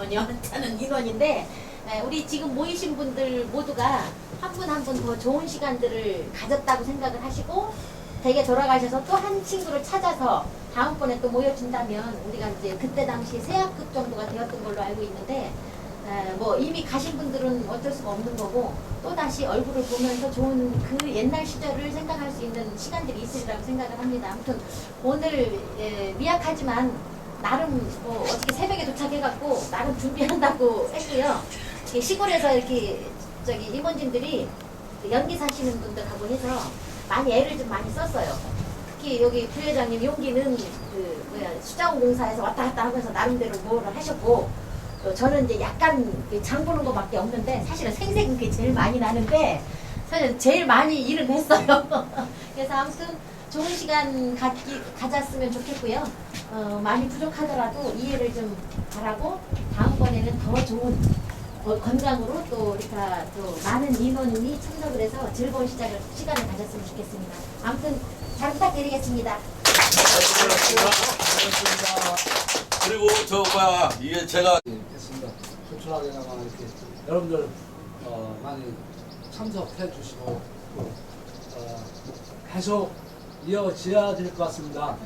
전혀 하는 인원인데 에, 우리 지금 모이신 분들 모두가 한 분 한 분 더 좋은 시간들을 가졌다고 생각을 하시고 댁에 돌아가셔서 또 한 친구를 찾아서 다음번에 또 모여준다면 우리가 이제 그때 당시 세학급 정도가 되었던 걸로 알고 있는데 에, 뭐 이미 가신 분들은 어쩔 수가 없는 거고 또 다시 얼굴을 보면서 좋은 그 옛날 시절을 생각할 수 있는 시간들이 있으리라고 생각을 합니다. 아무튼 오늘 예, 미약하지만 나름 뭐 어떻게 새벽에 도착해갖고 나름 준비한다고 했고요. 시골에서 이렇게 저기 임원진들이 그 연기 사시는 분들하고 해서 많이 애를 좀 많이 썼어요. 특히 여기 부회장님 용기는 그 뭐야 수자원공사에서 왔다 갔다 하면서 나름대로 뭐를 하셨고 또 저는 이제 약간 그장 보는 것밖에 없는데 사실은 그게 제일 많이 나는데 사실 제일 많이 일을 했어요. 그래서 아무튼 좋은 시간 갖기, 가졌으면 좋겠고요. 어, 많이 부족하더라도 이해를 좀 바라고 다음번에는 더 좋은 어, 건강으로 또 이렇게 또 많은 인원이 참석을 해서 즐거운 시작을, 시간을 가졌으면 좋겠습니다. 아무튼 잘 부탁드리겠습니다. 그리고 저 뭐야 이게 제가 했습니다. 조촐하게나마 이렇게 여러분들 어, 많이 참석해 주시고 또, 어, 계속 이어져야 될 것 같습니다.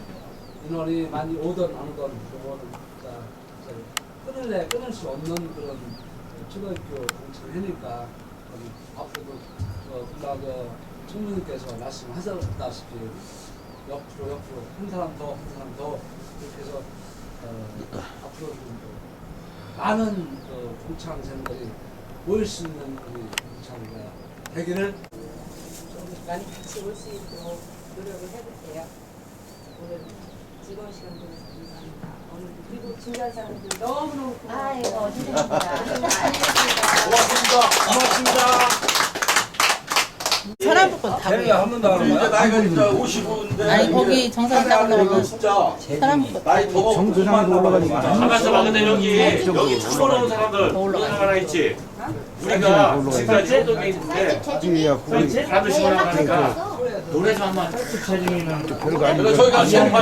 인원이 많이 오든 안 오든 그거는 어, 끊을래 끊을 수 없는 그런 초등학교 공청회니까 음, 앞으로도 어, 금방 그 총무님께서 말씀하셨다시피 옆으로 옆으로 한 사람 더 한 사람 더 이렇게 해서 어, 앞으로 좀 많은 어, 동창생들이 모일 수 있는 우리 동창회가 되기를 좀 많이 같이 올 수 있도록 노력을 해볼게요. 오늘 즐거운 시간 보내서 감사합니다. 오늘 그리고 준비한 사람들 너무너무 고마워요. 아이고, 죄송합니다. 고맙습니다. 고맙습니다. 사람부터 다 이제 나이가 이제 55인데 아니, 거기 정상 따로 이거 나가면 진짜 사람부터 나이 더 정상으로 올라가니까. 가만있어 봐. 근데 여기 여기 처음 오는 사람들 우리 하나 있지. 우리가 지금까지 제독에 있는데 이야, 거기 다들 시원하니까 노래 좀 한번 툭툭 쳐주면 별거 아니고. 저희가 지금